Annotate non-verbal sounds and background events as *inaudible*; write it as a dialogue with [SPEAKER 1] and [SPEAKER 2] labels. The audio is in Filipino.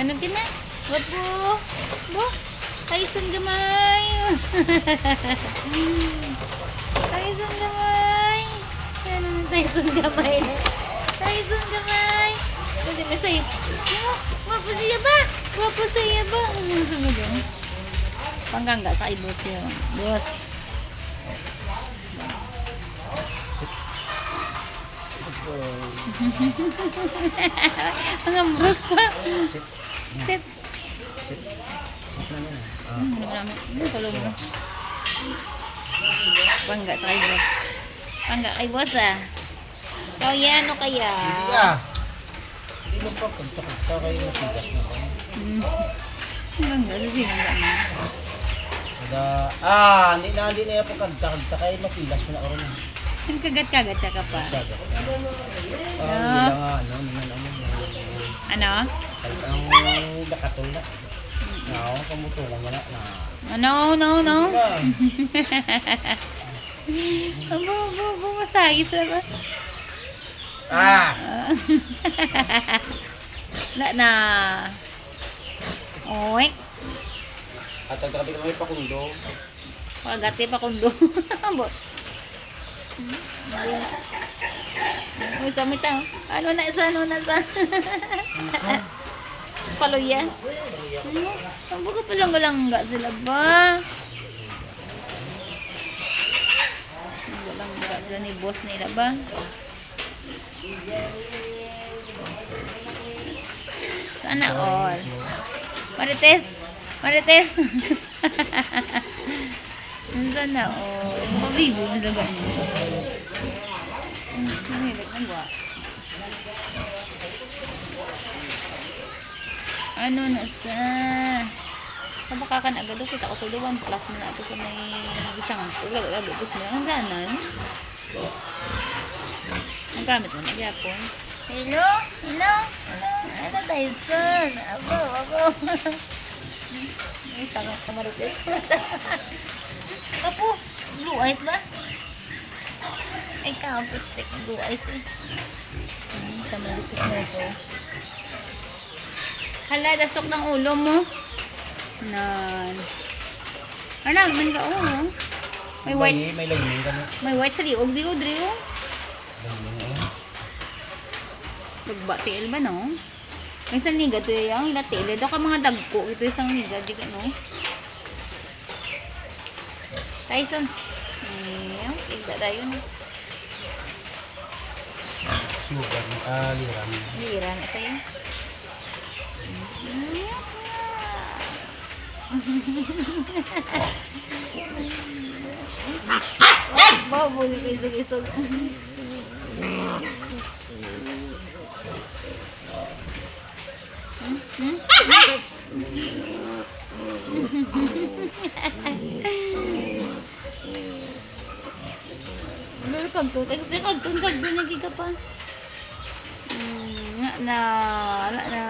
[SPEAKER 1] Ano ka na? Wapo. Bo. *laughs* Tyson gamay. Tyson gamay. Ano na Tyson gamay na? Tyson gamay. Pwede mo sa'yo. Wapo siya ba? Wapo siya ba? Ano sa mga Panggangga sa ibos niya. Boss. *laughs* Mga bros pa. Set. Hmm, marami. Hmm, tulog na. Pangga sa kay boss. Pangga kay boss ah. Ikaw yan o kaya?
[SPEAKER 2] Hindi ah. Hindi mo pa kagta-kagta kayo matigas na ko.
[SPEAKER 1] Hmm. Pangga sa sinangga na.
[SPEAKER 2] Kada, ah, hindi na, hindi na yung pagkagta-kagta kayo matigas mo na karoon.
[SPEAKER 1] Ang kagat-kagat siya ka pa.
[SPEAKER 2] Dagat. Ah,
[SPEAKER 1] Ah.
[SPEAKER 2] hindi lang nga, ano, naman ano.
[SPEAKER 1] Ano?
[SPEAKER 2] Ang dakatul na. Nao, kamutungan mo na.
[SPEAKER 1] Ano? No, no.
[SPEAKER 2] Ah, *laughs*
[SPEAKER 1] Abo, abo, abo, masayis na ba?
[SPEAKER 2] Ah! *laughs*
[SPEAKER 1] Wala na. Oy.
[SPEAKER 2] At tagkakati ka may pakundo.
[SPEAKER 1] Pagati pa kundo. *laughs* Abo. Uy, sa mitang. Ano na sa ano na sa. Paluya. Ano? Ang baga palang galangga sila ba? Galangga sila ni boss nila ba? Sana all. Marites. Marites. *laughs* Sana all. Mabibo na lang ganyan. Mahilig na ba? Ano na sa... Kabakakan agad o kita ko tulo 1 plus mo na ito sa may gitsang ulag agad gusto mo ang ganan. Ang gamit mo na gyapon. Hello? Hello? Hello? Ano tayo, sir? Ako, ako. Ay, tanga kamarites. *laughs* Apo, blue eyes ba? Campus stick blue eyes eh. Sa mga chismoso. Hala, dasok ng ulo mo. Nan. Ano, man ka ulo. May white,
[SPEAKER 2] May, may lining ka na.
[SPEAKER 1] may white sa liog, liog, liog.
[SPEAKER 2] Lining, eh.
[SPEAKER 1] Nagbatiil ba, no? May isang liga to yung ilatil. Ito ka mga dagko. Ito isang liga, di ka, no? Tyson. Ayaw, igda tayo na.
[SPEAKER 2] Sugar, ah, liram.
[SPEAKER 1] Lira na sa'yo. Babuli ko isog-isog. Lalo kag tutay. Gusto na ka pa. Hmm, nga na. Wala na.